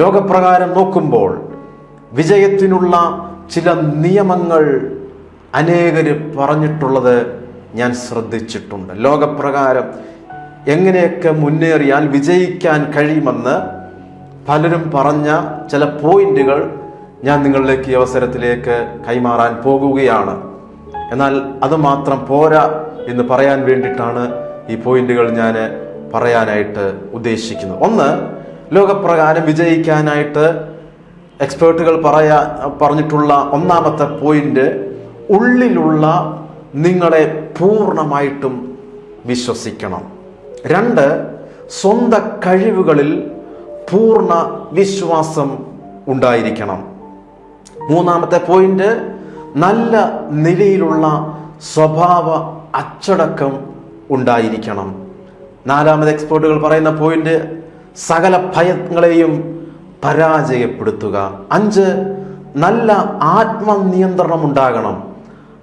ലോകപ്രകാരം നോക്കുമ്പോൾ വിജയത്തിനുള്ള ചില നിയമങ്ങൾ അനേകർ പറഞ്ഞിട്ടുള്ളത് ഞാൻ ശ്രദ്ധിച്ചിട്ടുണ്ട്. ലോകപ്രകാരം എങ്ങനെയൊക്കെ മുന്നേറിയാൽ വിജയിക്കാൻ കഴിയുമെന്ന് പലരും പറഞ്ഞ ചില പോയിന്റുകൾ ഞാൻ നിങ്ങളിലേക്ക് അവസരത്തിലേക്ക് കൈമാറാൻ പോകുകയാണ്. എന്നാൽ അത് മാത്രം പോരാ എന്ന് പറയാൻ വേണ്ടിയിട്ടാണ് ഈ പോയിന്റുകൾ ഞാൻ പറയാനായിട്ട് ഉദ്ദേശിക്കുന്നത്. ഒന്ന് ലോകപ്രകാരം വിജയിക്കാനായിട്ട് എക്സ്പേർട്ടുകൾ പറയാ പറഞ്ഞിട്ടുള്ള ഒന്നാമത്തെ പോയിന്റ് ഉള്ളിലുള്ള നിങ്ങളെ പൂർണമായിട്ടും വിശ്വസിക്കണം. രണ്ട് സ്വന്ത കഴിവുകളിൽ പൂർണ വിശ്വാസം ഉണ്ടായിരിക്കണം. മൂന്നാമത്തെ പോയിന്റ് നല്ല നിലയിലുള്ള സ്വഭാവ അച്ചടക്കം ഉണ്ടായിരിക്കണം. നാലാമത് എക്സ്പേർട്ടുകൾ പറയുന്ന പോയിന്റ് സകല ഭയങ്ങളെയും പരാജയപ്പെടുത്തുക. അഞ്ച് നല്ല ആത്മനിയന്ത്രണം ഉണ്ടാകണം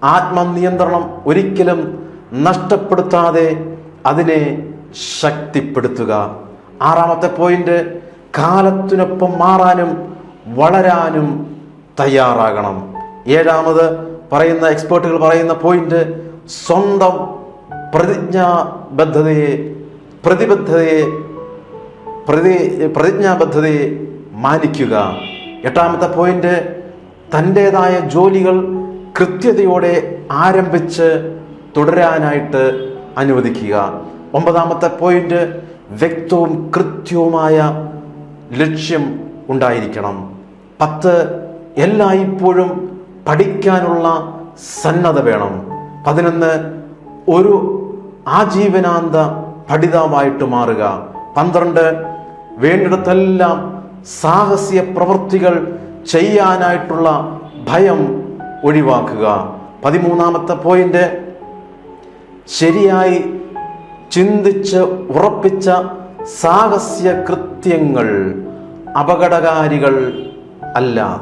ആത്മനിയന്ത്രണം ഒരിക്കലും നഷ്ടപ്പെടുത്താതെ അതിനെ ശക്തിപ്പെടുത്തുക. ആറാമത്തെ പോയിന്റ് കാലത്തിനൊപ്പം മാറാനും വളരാനും തയ്യാറാകണം. ഏഴാമത് പറയുന്ന എക്സ്പേർട്ടുകൾ പറയുന്ന പോയിന്റ് സ്വന്തം പ്രതിജ്ഞാബദ്ധതയെ പ്രതിബദ്ധതയെ പ്രതി പ്രതിജ്ഞാബദ്ധതയെ മാനിക്കുക. എട്ടാമത്തെ പോയിന്റ് തന്റെതായ ജോലികൾ കൃത്യതയോടെ ആരംഭിച്ച് തുടരാനായിട്ട് അനുവദിക്കുക. ഒമ്പതാമത്തെ പോയിന്റ് വ്യക്തവും കൃത്യവുമായ ലക്ഷ്യം ഉണ്ടായിരിക്കണം. പത്ത് എല്ലായ്പ്പോഴും പഠിക്കാനുള്ള സന്നദ്ധ വേണം. പതിനൊന്ന് ഒരു ആജീവനാന്ത പഠിതാവായിട്ട് മാറുക. പന്ത്രണ്ട് വേണ്ടിടത്തെല്ലാം സാഹസിക പ്രവൃത്തികൾ ചെയ്യാനായിട്ടുള്ള ഭയം ഒഴിവാക്കുക. പതിമൂന്നാമത്തെ പോയിന്റ് ശരിയായി ചിന്തിച്ച് ഉറപ്പിച്ച സാഹസ്യ കൃത്യങ്ങൾ അപകടകാരികൾ അല്ല.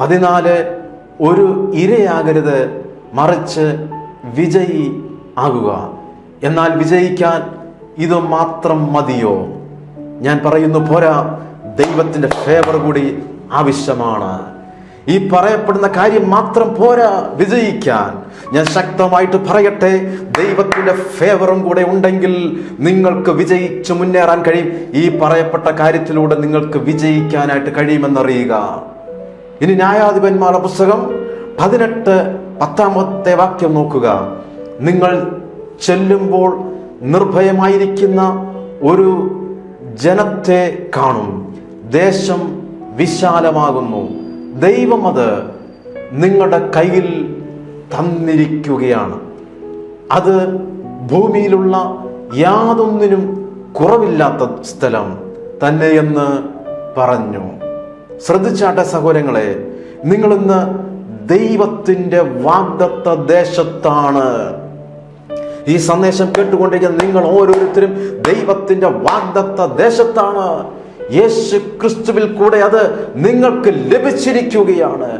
പതിനാല് ഒരു ഇരയാകരുത് മറിച്ച് വിജയി ആകുക. എന്നാൽ വിജയിക്കാൻ ഇത് മാത്രം മതിയോ? ഞാൻ പറയുന്നു പോരാ ദൈവത്തിന്റെ ഫേവർ കൂടി ആവശ്യമാണ്. ഈ പറയപ്പെടുന്ന കാര്യം മാത്രം പോരാ വിജയിക്കാൻ. ഞാൻ ശക്തമായിട്ട് പറയട്ടെ ദൈവത്തിന്റെ ഫേവറും കൂടെ ഉണ്ടെങ്കിൽ നിങ്ങൾക്ക് വിജയിച്ചു മുന്നേറാൻ കഴിയും. ഈ പറയപ്പെട്ട കാര്യത്തിലൂടെ നിങ്ങൾക്ക് വിജയിക്കാനായിട്ട് കഴിയുമെന്നറിയുക. ഇനി ന്യായാധിപന്മാരുടെ പുസ്തകം പതിനെട്ട് പത്താമത്തെ വാക്യം നോക്കുക. നിങ്ങൾ ചെല്ലുമ്പോൾ നിർഭയമായിരിക്കുന്ന ഒരു ജനത്തെ കാണും. ദേശം വിശാലമാകുന്നു. ദൈവം അത് നിങ്ങളുടെ കയ്യിൽ തന്നിരിക്കുകയാണ്. അത് ഭൂമിയിലുള്ള യാതൊന്നിനും കുറവില്ലാത്ത സ്ഥലം തന്നെയെന്ന് പറഞ്ഞു. ശ്രദ്ധിച്ചാട്ടെ സഹോദരങ്ങളെ നിങ്ങളിന്ന് ദൈവത്തിന്റെ വാഗ്ദത്ത ദേശത്താണ്. ഈ സന്ദേശം കേട്ടുകൊണ്ടിരിക്കുന്ന നിങ്ങൾ ഓരോരുത്തരും ദൈവത്തിന്റെ വാഗ്ദത്ത ദേശത്താണ്. യേശു ക്രിസ്തുവിൽ കൂടെ അത് നിങ്ങൾക്ക് ലഭിച്ചിരിക്കുകയാണ്.